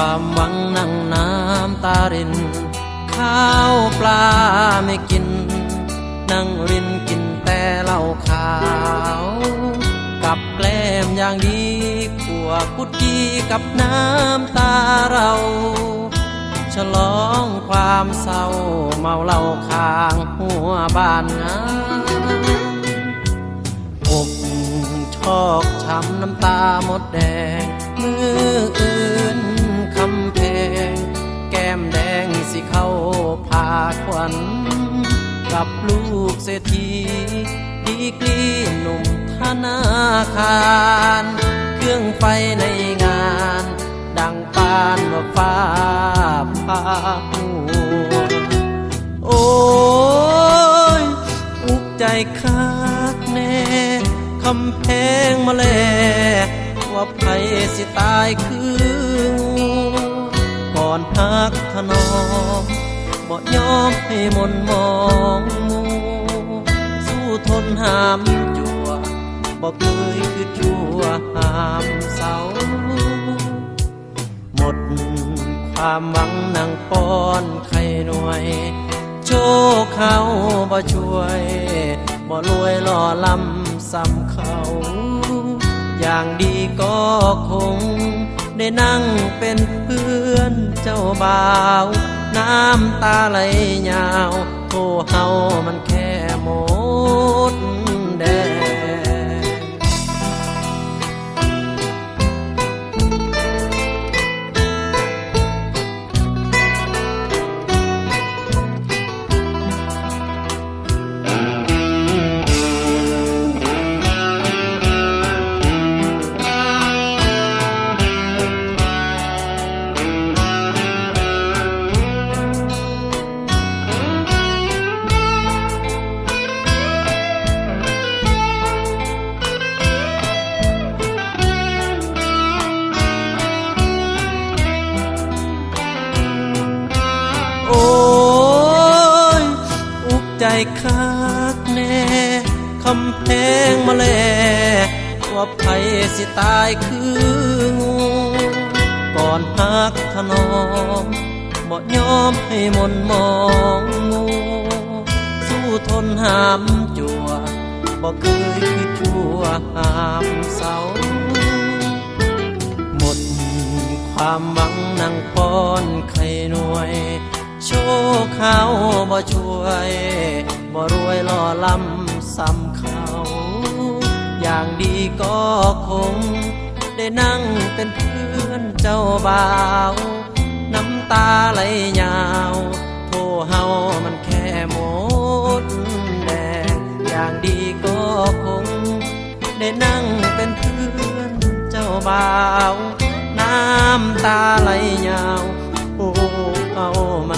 ความหวังนั่งน้ำตาริน ข้าวปลาไม่กิน นั่งรินกินแต่เหล้าขาว กับแกล้มอย่างดีขัวกุดกีกับน้ำตาเรา ฉลองความเศร้าเมาเหล้าข้างหัวบ้านงามอกชอกช้ำน้ำตาหมดแดงมืออื่น สิเข้าพาควันกับลูกเศรษฐีดีกรีหนุ่มธนาคาร เครื่องไฟในงาน ดังปานว่าฟ้าพาหัวโอ้ยอุกใจคักแน่คำแพงมาแลว่าไผสิตายคือ ก่อนพักถนอมบ่ยอมให้มนมองมูสู้ทนหามจัวบ่เคยคือจัวหามเสา หมดความหวังนังป้อนไข่หน่วย โชคเขาบ่ช่วยบ่รวยหล่อลำซ้ำเขา อย่างดีก็คง ได้นั่งเป็นเพื่อนเจ้าบ่าว น้ำตาไหลยาวโทเฮามันแค่หมด คักแน่คำแพงมาแลว่าไผสิตายคืองูก่อนพักถนอมบ่ยอมให้มนมองงูสู้ทนหามจัวบ่เคยคือชั่วหามเสาหมดความหวังนั่งป้อนไข่หน่วย โชคเขาบ่ช่วยบ่รวยล่อลำซ้ำเขา อย่างดีก็คง ได้นั่งเป็นเพื่อนเจ้าบ่าว น้ำตาไหลยาว โทเฮามันแค่หมดแดงอย่างดีก็คง ได้นั่งเป็นเพื่อนเจ้าบ่าว น้ำตาไหลยาว โอ้เอามัน